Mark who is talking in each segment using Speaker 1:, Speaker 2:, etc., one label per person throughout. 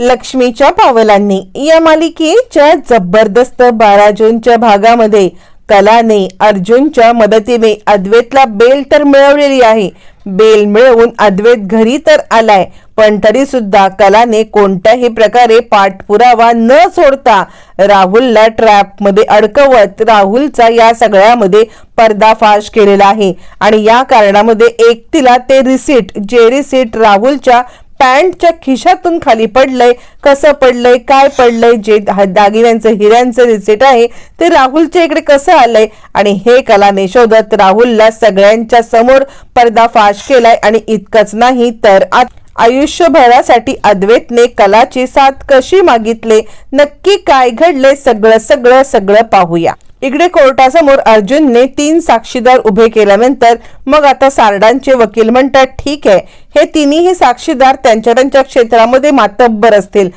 Speaker 1: लक्ष्मीच्या पावलांनी. या मालिकेच्या जबरदस्त बारा जूनच्या भागामध्ये कलाने अर्जुनच्या मदतीने अद्वैतला बेल तर मिळवलेली आहे. बेल मिळवून अद्वैत घरी तर आलाय पण तरी सुद्धा कलाने कोणत्याही प्रकारे पाठपुरावा न सोडता राहुलला ट्रॅपमध्ये अडकवत राहुलचा या सगळ्यामध्ये पर्दाफाश केलेला आहे. आणि या कारणामध्ये एक तिला ते रिसीट जे रिसीट राहुलच्या पॅन्टच्या खिशातून खाली पडलंय. कसं पडलंय? काय पडलंय? जे दागिन्यांचं हिऱ्यांचं रिसेट आहे ते राहुलच्या इकडे कसं आलंय? आणि हे कलाने शोधत राहुलला सगळ्यांच्या समोर पर्दाफाश केलाय आणि इतकंच नाही तर आत- आयुष्यभरासाठी अद्वैतने कलाची साथ कशी मागितले? नक्की काय घडले सगळं सगळं सगळं पाहूया. इकडे कोर्टासमोर अर्जुनने तीन साक्षीदार उभे केल्यानंतर मग आता सारडांचे वकील म्हणतात ठीक आहे. हे तिन्ही साक्षीदार त्यांच्या त्यांच्या क्षेत्रामध्ये मातब्बर असतील.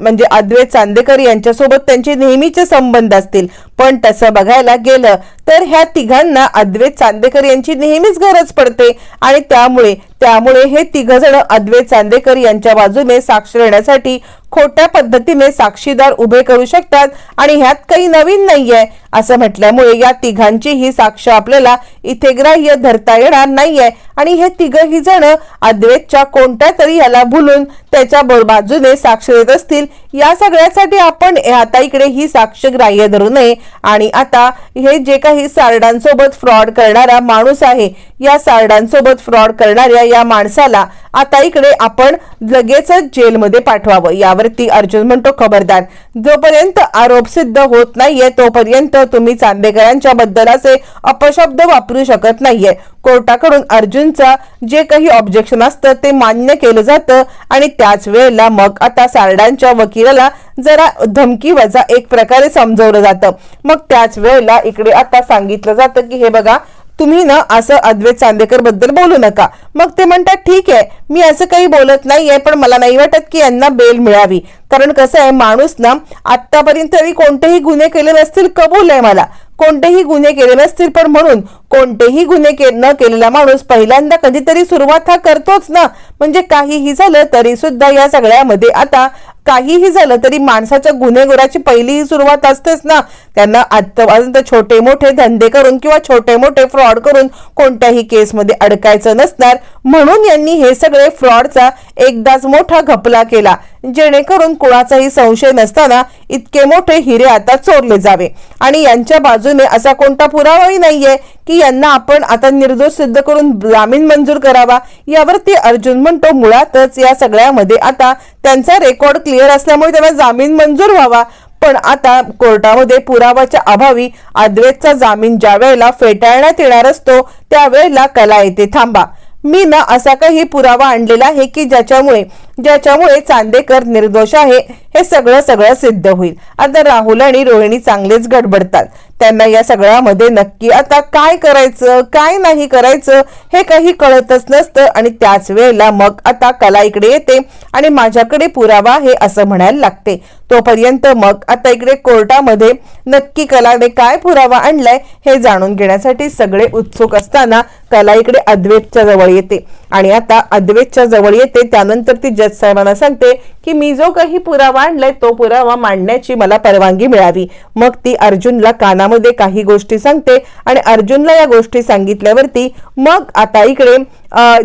Speaker 1: म्हणजे अद्वैत चांदेकर यांच्यासोबत त्यांचे नेहमीचे संबंध असतील. पण तसं बघायला गेलं तर ह्या तिघांना अद्वैत चांदेकर यांची नेहमीच गरज पडते आणि त्यामुळे त्यामुळे हे तिघ जण अद्वैत चांदेकर यांच्या बाजूने साक्ष देण्यासाठी खोट्या पद्धतीने साक्षीदार उभे करू शकतात आणि ह्यात काही नवीन नाहीये असं म्हटल्यामुळे या तिघांची ही साक्ष आपल्याला इथे ग्राह्य धरता येणार नाहीये. आणि हे तिघही जण अद्वैतच्या कोणत्या तरी याला भुलून त्याच्या ब- बाजूने साक्ष देत असतील या सगळ्यासाठी आपण आता इकडे ही साक्ष ग्राह्य धरू नये. आणि आता हे जे काही सारडांसोबत फ्रॉड करणारा माणूस आहे या सारडांसोबत फ्रॉड करणाऱ्या या माणसाला आता इकडे आपण लगेचच जेलमध्ये पाठवावं. यावरती अर्जुन म्हणतो खबरदार जोपर्यंत आरोप सिद्ध होत नाहीये तोपर्यंत तुम्ही चांदेकरांच्या बद्दल असे अपशब्द वापरू शकत नाहीये. कोर्टाकडून अर्जुनचा जे काही ऑब्जेक्शन असतं ते मान्य केलं जातं आणि त्याच वेळेला मग आता सारडांच्या वकिलाला जरा धमकी वजा एक प्रकारे समजवलं जातं. मग त्याच वेळेला इकडे आता सांगितलं जातं की हे बघा तुम्ही ना असं अद्वैत चांदेकरबद्दल बोलू नका. मग ते म्हणतात ठीक आहे मी असं काही बोलत नाहीये पण मला नाही वाटत की यांना बेल मिळावी. कारण कसं आहे माणूस ना आतापर्यंत तरी कोणतेही गुन्हे केले नसतील कबूल आहे मला. कोणतेही गुन्हे केले नसतील पण म्हणून कोणतेही गुन्हे के- न केलेला माणूस पहिल्यांदा कधीतरी सुरुवात हा करतोच ना. म्हणजे काहीही झालं तरी सुद्धा या सगळ्यामध्ये आता काहीही झालं तरी माणसाच्या गुन्हेगुराची पहिलीही सुरुवात असतेच ना. त्यांना आतापर्यंत छोटे मोठे धंदे करून किंवा छोटे मोठे फ्रॉड करून कोणत्याही केसमध्ये अडकायचं नसणार. म्हणून यांनी हे सगळे फ्रॉडचा एकदाच मोठा घपला केला. जेणेकरून कुणाचाही संशय नसताना इतके मोठे हिरे आता चोरले जावे. आणि यांच्या बाजूने असा कोणता पुरावाही नाहीये की यांना आपण आता निर्दोष सिद्ध करून जामीन मंजूर करावा यावरती अर्जुन म्हणतो मुळातच या सगळ्यामध्ये आता त्यांचा रेकॉर्ड क्लिअर असल्यामुळे त्यांना जामीन मंजूर व्हावा. पण आता कोर्टामध्ये पुरावाच्या अभावी अद्वैतचा जामीन ज्या वेळेला फेटाळण्यात येणार असतो त्यावेळेला कला येते थांबा. मी ना असा काही पुरावा आणलेला आहे की ज्याच्यामुळे ज्याच्यामुळे चांदेकर निर्दोष आहे हे सगळं सगळं सिद्ध होईल. आता राहुल आणि रोहिणी चांगलेच गडबडतात. त्यांना या सगळ्यामध्ये नक्की आता काय करायचं काय नाही करायचं हे काही कळतच नसतं. आणि त्याच वेळेला मग आता कला इकडे येते आणि माझ्याकडे पुरावा आहे असं म्हणायला लागते. तोपर्यंत मग आता इकडे कोर्टामध्ये नक्की कलाने काय पुरावा आणलाय हे जाणून घेण्यासाठी सगळे उत्सुक असताना कला इकडे अद्वैतच्या जवळ येते. आणि आता अद्वैतच्या जवळ येते त्यानंतर ती जज साहेबांना सांगते की मी जो काही पुरावा आणलाय तो पुरावा मांडण्याची मला परवानगी मिळावी. मग ती अर्जुनला कानामध्ये काही गोष्टी सांगते आणि अर्जुनला या गोष्टी सांगितल्यावरती मग आता इकडे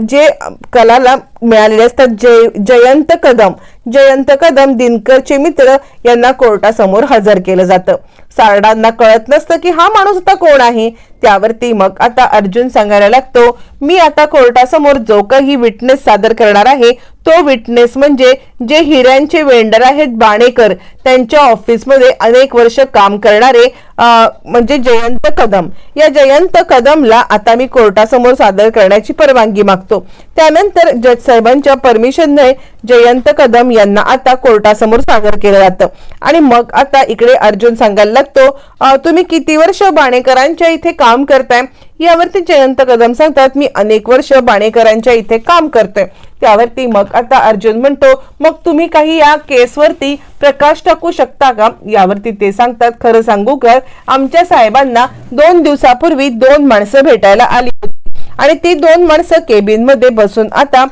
Speaker 1: जे कलाला मिळालेले असतात जय जयंत कदम जयंत कदम दिनकरचे मित्र यांना कोर्टासमोर हजर केलं जातं. सारडांना कळत नसतं की हा माणूस आता कोण आहे? त्यावरती मग आता अर्जुन सांगायला लागतो मी आता कोर्टासमोर जो काही विटनेस सादर करणार आहे तो विटनेस म्हणजे जे हिऱ्यांचे वेंडर आहेत बाणेकर त्यांच्या ऑफिसमध्ये अनेक वर्ष काम करणारे म्हणजे जयंत कदम. या जयंत कदमला आता मी कोर्टासमोर सादर करण्याची परवानगी मागतो. त्यानंतर जज साहेबांच्या परमिशनने जयंत कदम यांना आता कोर्टासमोर सादर केलं जातं. आणि मग आता इकडे अर्जुन सांगायला लागतो तुम्ही किती वर्ष बाणेकरांच्या इथे काम करताय? यावरती जयंत कदम सांगतात मी अनेक वर्ष बाणेकरांच्या इथे काम करतोय. त्यावरती मग आता अर्जुन म्हणतो मग तुम्ही काही या केसवरती प्रकाश टाकू शकता का? यावरती ते सांगतात खरं सांगू कर आमच्या साहेबांना दोन दिवसापूर्वी दोन माणसं भेटायला आली होती. आणि ती दोन माणसं केबिनमध्ये बसून आता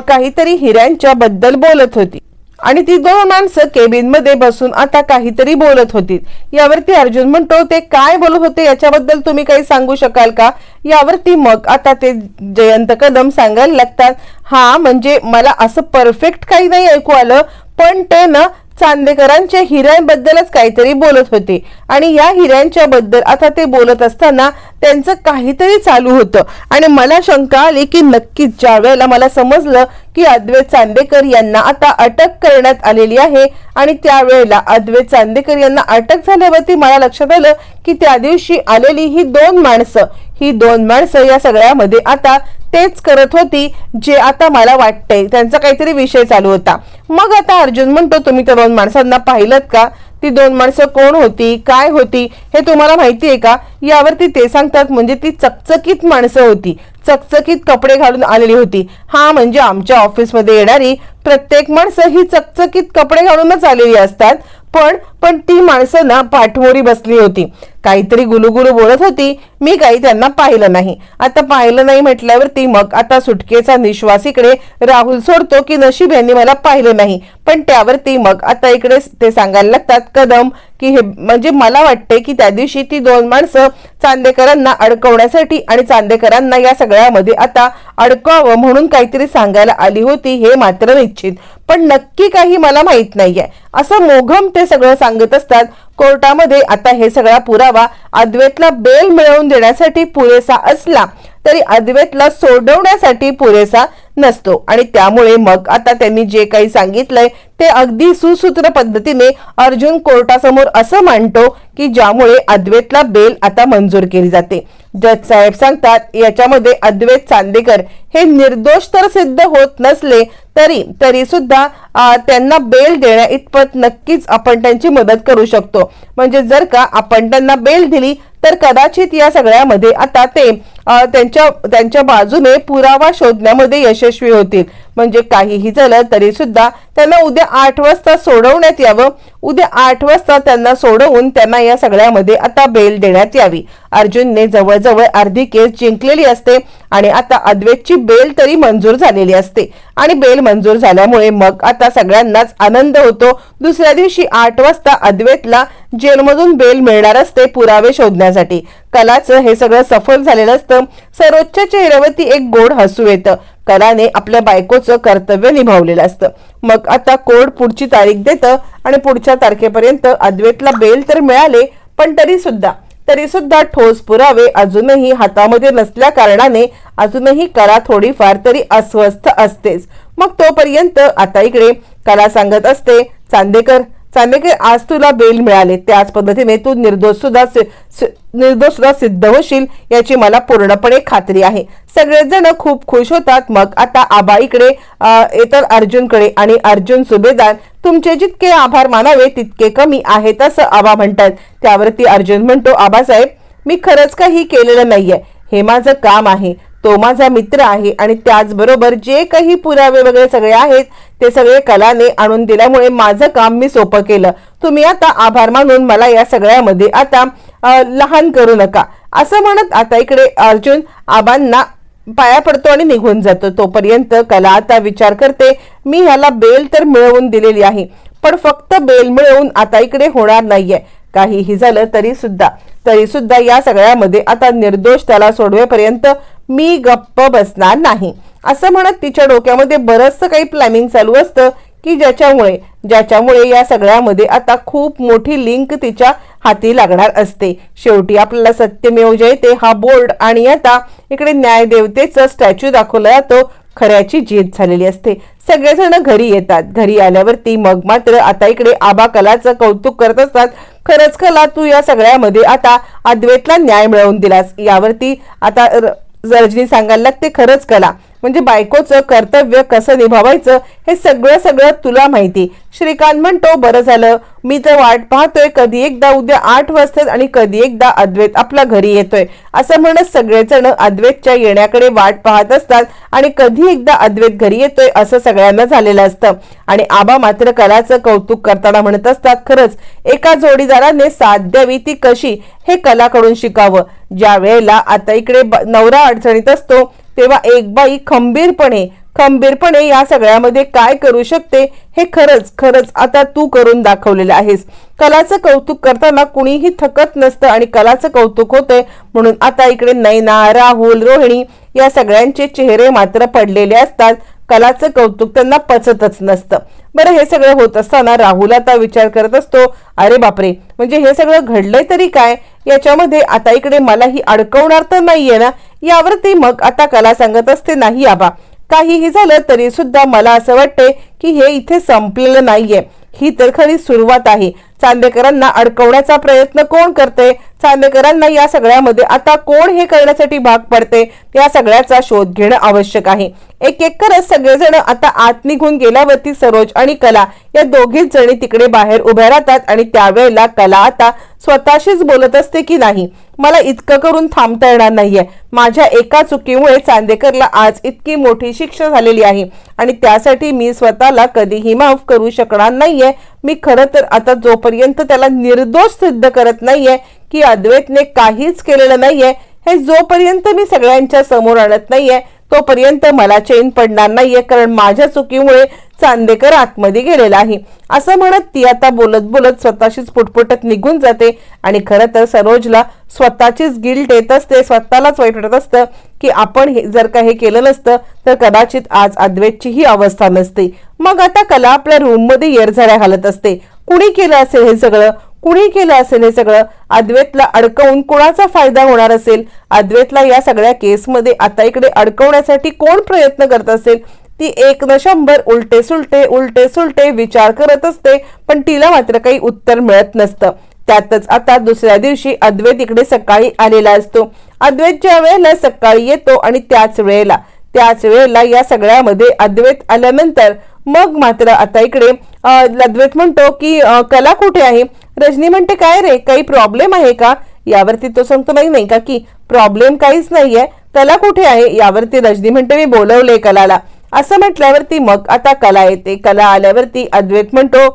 Speaker 1: काहीतरी हिऱ्यांच्या बद्दल बोलत होती. आणि ती दोन माणसं केबिनमध्ये बसून आता काहीतरी बोलत होती. यावरती अर्जुन म्हणतो ते काय बोलत होते याच्याबद्दल तुम्ही काही सांगू शकाल का? यावरती मग आता ते जयंत कदम सांगायला लागतात हा म्हणजे मला असं परफेक्ट काही नाही ऐकू आलं पण ते ना चांदेकरांच्या हिऱ्यांबद्दलच काहीतरी बोलत होते. आणि या हिऱ्यांच्या बद्दल आता ते बोलत असताना त्यांचं काहीतरी चालू होतं. आणि मला शंका आली की नक्कीच ज्या वेळेला मला समजलं की अद्वैत चांदेकर यांना आता अटक करण्यात आलेली आहे आणि त्यावेळेला अद्वैत चांदेकर यांना अटक झाल्यावरती मला लक्षात आलं की त्या दिवशी आलेली ही दोन माणसं ही दोन माणसं या सगळ्यामध्ये आता तेच करत होती जे आता मला वाटतंय. त्यांचा काहीतरी विषय चालू होता. मग आता अर्जुन म्हणतो तुम्ही त्या दोन माणसांना पाहिलं का? ती दोन माणसं कोण होती? काय होती? हे तुम्हाला माहिती आहे का? यावरती ते सांगतात म्हणजे ती चकचकीत माणसं होती. चकचकीत कपडे घालून आलेली होती. हा म्हणजे आमच्या ऑफिसमध्ये येणारी प्रत्येक माणसं ही चकचकीत कपडे घालूनच आलेली असतात. पण पण ती माणसं ना पाठमोरी बसली होती. काहीतरी गुलुगुलू बोलत होती. मी काही त्यांना पाहिलं नाही. आता पाहिलं नाही म्हटल्यावरती मग आता सुटकेचा निश्वास इकडे राहुल सोडतो की नशीब यांनी मला पाहिलं नाही. पण त्यावरती मग आता इकडे ते सांगायला लागतात कदम की हे म्हणजे मला वाटते की त्या दिवशी ती दोन माणसं चांदेकरांना अडकवण्यासाठी आणि चांदेकरांना या सगळ्यामध्ये आता अडकवावं म्हणून काहीतरी सांगायला आली होती हे मात्र निश्चित. पण नक्की काही मला माहीत नाहीये. असं मोघम ते सगळं सांगत असतात. कोर्टामध्ये आता हे सगळा पुरावा अद्वैतला बेल मिळवून देण्यासाठी पुरेसा असला तरी अद्वैतला सोडवण्यासाठी पुरेसा नसतो. आणि त्यामुळे मग आता त्यांनी जे काही सांगितलंय ते अगदी सुसूत्र पद्धतीने अर्जुन कोर्टासमोर असं मांडतो की ज्यामुळे अद्वैतला बेल आता मंजूर केली जाते. जज साहेब सांगतात याच्यामध्ये अद्वैत चांदेकर हे निर्दोष तर सिद्ध होत नसले तरी तरी सुद्धा त्यांना बेल देण्या इतपत नक्कीच आपण त्यांची मदत करू शकतो. म्हणजे जर का आपण त्यांना बेल दिली तर कदाचित या सगळ्यामध्ये आता ते त्यांच्या त्यांच्या बाजूने पुरावा शोधण्यामध्ये यशस्वी होतील. म्हणजे काहीही झालं तरी सुद्धा त्यांना उद्या आठ वाजता सोडवण्यात यावं उद्या आठ वाजता त्यांना सोडवून त्यांना या सगळ्यामध्ये आता बेल देण्यात यावी. अर्जुनने जवळजवळ अर्धी केस जिंकलेली असते. आणि आता अद्वैतची बेल तरी मंजूर झालेली असते. आणि बेल मंजूर झाल्यामुळे मग आता सगळ्यांनाच आनंद होतो. दुसऱ्या दिवशी आठ वाजता अद्वैतला जेलमधून बेल मिळणार असते पुरावे शोधण्यासाठी. कलाचं हे सगळं सफल झालेलं असतं. सरोजच्या चेहऱ्यावरती एक गोड हसू येतं. कलाने आपल्या बायकोचं कर्तव्य निभावलेलं असतं. मग आता कोर्ट पुढची तारीख देतं? आणि पुढच्या तारखेपर्यंत अद्वैतला बेल तर मिळाले पण तरी सुद्धा तरी सुद्धा ठोस पुरावे अजूनही हातामध्ये नसल्या कारणाने अजूनही कला थोडीफार तरी अस्वस्थ असतेच. मग तोपर्यंत आता इकडे कला सांगत असते चांदेकर. चांदेकर आज तुला बेल मिळाले. त्याच पद्धतीने तू निर्दोष सुद्धा सि- निर्दोष सुद्धा सिद्ध होशील याची मला पूर्णपणे खात्री आहे. सगळेजण खूप खुश होतात. मग आता आबा इकडे अर्जुनकडे आणि अर्जुन सुभेदार तुमचे जितके आभार मानावे तितके कमी आहेत असं आबा म्हणतात. त्यावरती अर्जुन म्हणतो आबासाहेब मी खरंच काही केलेलं नाहीये. हे माझं काम आहे. तो माझा मित्र आहे आणि त्याचबरोबर जे काही पुरावे वगैरे सगळे आहेत ते सगळे कलाने आणून दिल्यामुळे माझं काम मी सोपं केलं. तुम्ही आता आभार मानून मला या सगळ्यामध्ये आता लहान करू नका. असं म्हणत आता इकडे अर्जुन आबांना पाया पडतो आणि निघून जातो. तोपर्यंत कला आता विचार करते मी ह्याला बेल तर मिळवून दिलेली आहे पण फक्त बेल मिळवून आता इकडे होणार नाहीये. काहीही झालं तरी सुद्धा. तरी सुद्धा या सगळ्यामध्ये आता निर्दोष त्याला सोडवेपर्यंत मी गप्प बसणार नाही. असं म्हणत तिच्या डोक्यामध्ये बरंचसं काही प्लॅनिंग चालू असतं की ज्याच्यामुळे ज्याच्यामुळे या सगळ्यामध्ये आता खूप मोठी लिंक तिच्या हाती लागणार असते. शेवटी आपल्याला सत्यमेव जयते हा बोर्ड आणि आता इकडे न्यायदेवतेचं स्टॅच्यू दाखवला जातो. खऱ्याची जीत झालेली असते. सगळेजण घरी येतात. घरी आल्यावरती मग मात्र आता इकडे आबा कलाचं कौतुक करत असतात. खरंच कला तू या सगळ्यामध्ये आता अद्वैतला न्याय मिळवून दिलास. यावरती आता र- रजनी सांगायला लागते खरंच कला. म्हणजे बायकोचं कर्तव्य कसं निभावायचं हे सगळं सगळं तुला माहिती. श्रीकांत म्हणतो बरं झालं. मी तर वाट पाहतोय कधी एकदा उद्या आठ वाजता आणि कधी एकदा अद्वैत आपल्या घरी येतोय. असं म्हणत सगळेजण अद्वैतच्या येण्याकडे वाट पाहत असतात आणि कधी एकदा अद्वैत घरी येतोय असं सगळ्यांना झालेलं असतं. आणि आबा मात्र कलाचं कौतुक करताना म्हणत असतात खरंच एका जोडीदाराने साथ द्यावी ती कशी? हे कलाकडून शिकावं. ज्या वेळेला आता इकडे ब- नवरा अडचणीत असतो तेव्हा एक बाई खंबीरपणे खंबीरपणे या सगळ्यामध्ये काय करू शकते हे खरंच खरंच आता तू करून दाखवलेलं आहेस. कलाचं कौतुक करताना कुणीही थकत नसतं आणि कलाचं कौतुक होतंय म्हणून आता इकडे नैना राहुल रोहिणी या सगळ्यांचे चेहरे मात्र पडलेले असतात. कलाचं कौतुक त्यांना पचतच नसतं. बरं हे सगळं होत असताना राहुल आता विचार करत असतो अरे बापरे म्हणजे हे सगळं घडलंय तरी काय? याच्यामध्ये आता इकडे मलाही अडकवणार तर नाहीये ना? यावरती मग आता कला सांगत असते नाही आबा काहीही झालं तरी सुद्धा मला असं वाटतंय की हे इथे संपलेलं नाहीये. ही तर खरी सुरुवात आहे. चांदेकरांना अडकवण्याचा प्रयत्न कोण करते? चांदेकरांना या सगळ्यामध्ये आता कोण हे करण्यासाठी भाग पडते? या सगळ्याचा शोध घेणं आवश्यक आहे. एक एक करत सगळेजण आता आत निघून गेल्यावरती सरोज आणि कला या दोघीच जणी तिकडे बाहेर उभ्या राहतात आणि त्यावेळेला कला आता स्वतःशीच बोलत असते की नाही? मला इतकं करून थांबता येणार नाहीये. माझ्या एका चुकीमुळे चांदेकरला आज इतकी मोठी शिक्षा झालेली आहे आणि त्यासाठी मी स्वतःला कधीही माफ करू शकणार नाहीये. मी खरं तर आता जोपर्यंत त्याला निर्दोष सिद्ध करत नाहीये की अद्वैतने काहीच केलेलं नाहीये हे जोपर्यंत मी सगळ्यांच्या समोर आणत नाहीये तोपर्यंत मला चैन पडणार नाहीये कारण माझ्या चुकीमुळे चांदेकर आतमध्ये गेलेला आहे. असं म्हणत ती आता बोलत बोलत स्वतःशीच पुटपुटत निघून जाते. आणि खरं तर सरोजला स्वतःचीच गिल्ट येत असते स्वतःलाच वाईट वाटत असतं की आपण हे जर का हे केलं नसतं तर कदाचित आज अद्वैतची ही अवस्था नसते. मग आता कला आपल्या रूममध्ये येरझाड्या घालत असते. कुणी केलं असेल हे सगळं? कुणी केलं असेल हे सगळं? अद्वैतला अडकवून कोणाचा फायदा होणार असेल? अद्वैतला या सगळ्या केसमध्ये आता इकडे अडकवण्यासाठी कोण प्रयत्न करत असेल? ती एक न शंभर उलटे सुलटे उलटे सुलटे विचार करत असते पण तिला मात्र काही उत्तर मिळत नसतं. त्यातच आता दुसऱ्या दिवशी अद्वैत इकडे सकाळी आलेला असतो. अद्वैत ज्या वेळेला सकाळी येतो आणि त्याच वेळेला त्याच वेळेला या सगळ्यामध्ये अद्वैत आल्यानंतर मग मात्र आता इकडे लद्वेत म्हणतो की कला कुठे आहे? रजनी म्हणते काय रे काही प्रॉब्लेम आहे का? यावरती तो सांगतो नाही नाही का की प्रॉब्लेम काहीच नाहीये. कला कुठे आहे? यावरती रजनी म्हणते मी बोलवले कलाला. असं म्हटल्यावरती मग आता कला येते. कला आल्यावरती अद्वैत म्हणतो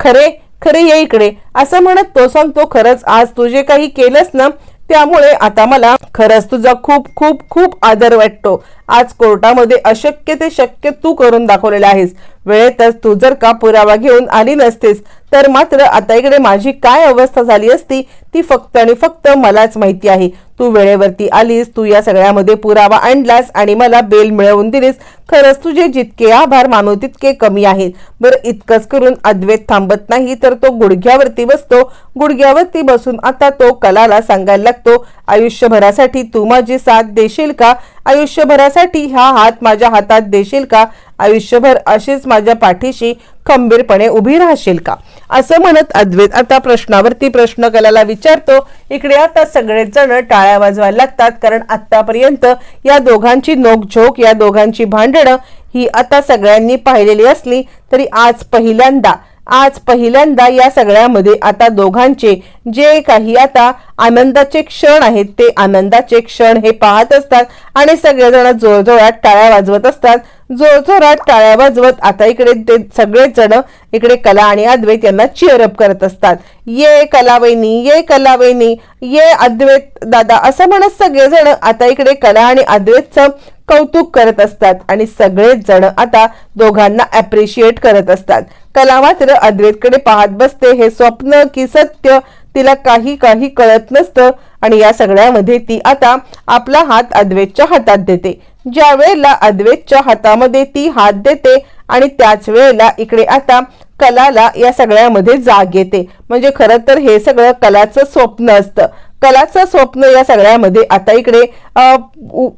Speaker 1: खरे खरे ये इकडे. असं म्हणत तो सांगतो खरंच आज तू जे काही केलंस ना त्यामुळे आता मला खरंच तुझा खूप खूप खूप आदर वाटतो. आज कोर्टामध्ये अशक्य ते शक्य तू करून दाखवलेलं आहेस. वेळेतच तू जर का पुरावा घेऊन आली नसतेस तर मात्र आता इकडे माझी काय अवस्था झाली असती ती फक्त आणि फक्त मलाच माहिती आहे. तू वेळेवरती आलीस तू या सगळ्यामध्ये पुरावा आणलास आणि मला बेल मिळवून दिलीस. खरंच तुझे जितके आभार मानू तितके कमी आहेत. बरं इतकंच करून अद्वैत थांबत नाही तर तो गुडघ्यावरती बसतो. गुडघ्यावरती बसून आता तो कलाला सांगायला लागतो आयुष्यभरासाठी तू माझी साथ देशील का? आयुष्यभरासाठी हा हात माझ्या हातात देशील का? आयुष्यभर अशीच माझ्या पाठीशी खंबीरपणे उभी राहशील का? असं म्हणत अद्वैत आता प्रश्नावरती प्रश्न कलाला विचारतो. इकडे आता सगळेच जण टाळ्या वाजवायला लागतात कारण आतापर्यंत या दोघांची नोकझोक या दोघांची भांडणं ही आता सगळ्यांनी पाहिलेली असली तरी आज पहिल्यांदा आज पहिल्यांदा या सगळ्यामध्ये आता दोघांचे जे काही आता आनंदाचे क्षण आहेत ते आनंदाचे क्षण हे पाहत असतात आणि सगळेजण जोरजोरात टाळ्या वाजवत असतात. जोरजोरात टाळ्या वाजवत आता इकडे ते सगळेच जण इकडे कला आणि अद्वैत यांना चिअरअप करत असतात. ये कलावैनी ये कलावैनी ये अद्वैत दादा असं म्हणत सगळेजण आता इकडे कला आणि अद्वैतचं कौतुक करत असतात आणि सगळेच जण आता दोघांना अप्रिशिएट करत असतात. कला मात्र अद्वैतकडे पाहत बसते हे स्वप्न की सत्य तिला काही काही कळत नसतं आणि या सगळ्यामध्ये ती आता आपला हात अद्वैतच्या हातात देते. ज्या वेळेला अद्वैतच्या हातामध्ये ती हात देते आणि त्याच वेळेला इकडे आता कलाला या सगळ्यामध्ये जाग येते. म्हणजे खरं तर हे सगळं कलाचं स्वप्न असतं. कलाचं स्वप्न या सगळ्यामध्ये आता इकडे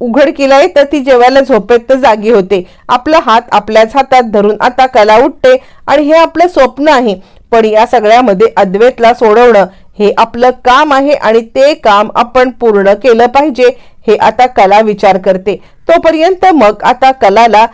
Speaker 1: उघडकीला आहे तर ती जेवायला झोपेत जागी होते. आपला हात आपल्याच हातात धरून आता कला उठते आणि हे आपलं स्वप्न आहे. पण या सगळ्यामध्ये अद्वैतला सोडवणं हे आपलं काम आहे आणि ते काम आपण पूर्ण केलं पाहिजे हे आता कला विचार करते. तोपर्यंत मग आता कलाला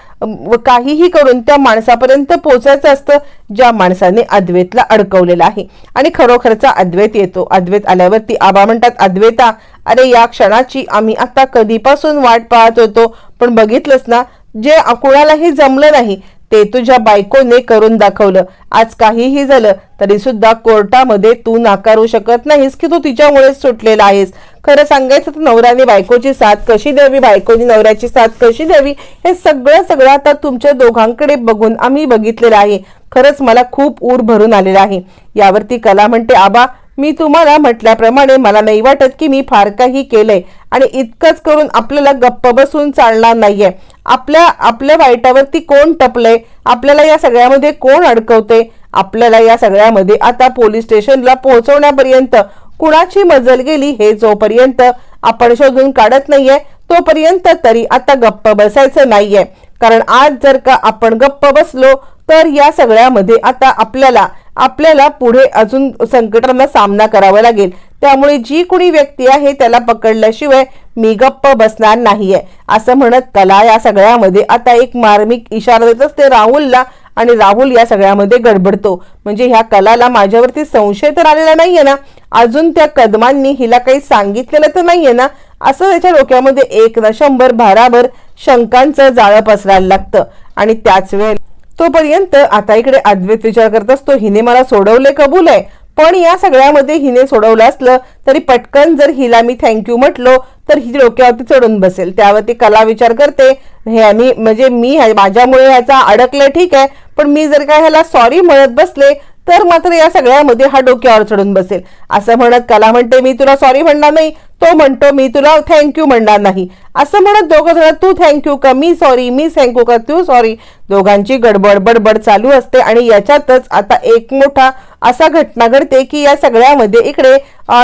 Speaker 1: काहीही करून त्या माणसापर्यंत पोचायचं असतं ज्या माणसाने अद्वैतला अडकवलेलं आहे. आणि खरोखरचा अद्वैत येतो. अद्वैत आल्यावरती आबा म्हणतात अद्वैता अरे या क्षणाची आम्ही आता कधीपासून वाट पाहत होतो पण बघितलंच ना जे कुणालाही जमलं नाही ते तुझ्या बायकोने करून दाखवलं. आज काहीही झालं तरी सुद्धा कोर्टामध्ये तू नाकारू शकत नाहीस की तू तिच्यामुळेच सुटलेला आहेस. खरं सांगायचं तर नवऱ्याने बायकोची साथ कशी द्यावी बायकोनी नवऱ्याची साथ कशी द्यावी हे सगळं सगळं आता तुमच्या दोघांकडे बघून आम्ही बघितलेलं आहे. खरंच मला खूप ऊर भरून आलेला आहे. यावरती कला म्हणते आबा मी तुम्हाला म्हटल्याप्रमाणे मला नाही वाटत की मी फार काही केलंय आणि इतकंच करून आपल्याला गप्प बसून चालणार नाहीये. आपल्या आपल्या वाईटावरती कोण टपलंय? आपल्याला या सगळ्यामध्ये कोण अडकवते आपल्याला या सगळ्यामध्ये आता पोलीस स्टेशनला पोहोचवण्यापर्यंत कुणाची मजल गेली हे जोपर्यंत आपण शोधून काढत नाहीये तोपर्यंत तरी आता गप्प बसायचं नाहीये. कारण आज जर का आपण गप्प बसलो तर या सगळ्यामध्ये आता आपल्याला आपल्याला पुढे अजून संकटांना सामना करावा लागेल. त्यामुळे जी कुणी व्यक्ती आहे त्याला पकडल्याशिवाय मी गप्प बसणार नाहीये असं म्हणत कला या सगळ्यामध्ये आता एक मार्मिक इशारा देत असते. राहुलला आणि राहुल या सगळ्यामध्ये गडबडतो. म्हणजे ह्या कलाला माझ्यावरती संशय तर आलेला नाहीये ना? अजून त्या कदमांनी हिला काही सांगितलेलं तर नाहीये ना? असं त्याच्या डोक्यामध्ये एक ना शंभर भाराभर शंकांचं जाळं पसरायला लागतं. आणि त्याच वेळेला तोपर्यंत आता इकडे अद्वैत विचार करत असतो. हिने मला सोडवले कबूल आहे. पण या सगळ्यामध्ये हिने सोडवलं असलं तरी पटकन जर हिला मी थँक्यू म्हटलो तर ही डोक्यावरती चढून बसेल. त्यावरती कला विचार करते. हे मी म्हणजे मी ह्या- माझ्यामुळे ह्याचा अडकलं ठीक आहे. पण मी जर का ह्याला सॉरी म्हणत बसले तर मात्र या सगळ्यामध्ये हा डोक्यावर चढून बसेल. असं म्हणत कला म्हणते मी तुला सॉरी म्हणणार नाही. तो म्हणतो मी तुला थँक्यू म्हणणार नाही. असं म्हणत दोघं जण तू थँक्यू का मी सॉरी मी थँक्यू का तू सॉरी दोघांची गडबड बडबड चालू असते आणि याच्यातच आता एक मोठा असा घटना घडते की या सगळ्यामध्ये इकडे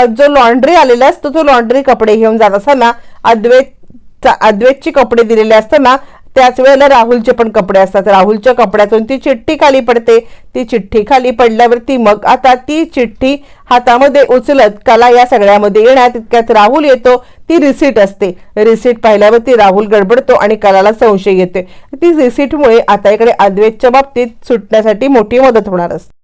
Speaker 1: जो लॉन्ड्री आलेला असतो तो लॉन्ड्री कपडे घेऊन जात असताना अद्वैत अद्वैतची कपडे दिलेले असताना त्याच वेळेला राहुलचे पण कपडे असतात. राहुलच्या कपड्यातून ती चिठ्ठी खाली पडते. ती चिठ्ठी खाली पडल्यावरती मग आता ती चिठ्ठी हातामध्ये उचलत कला या सगळ्यामध्ये येणार तितक्यात राहुल येतो ती रिसीट असते. रिसीट पाहिल्यावरती राहुल गडबडतो आणि कलाला संशय येते ती रिसीटमुळे आता इकडे अद्वैतच्या बाबतीत सुटण्यासाठी मोठी मदत होणार असते.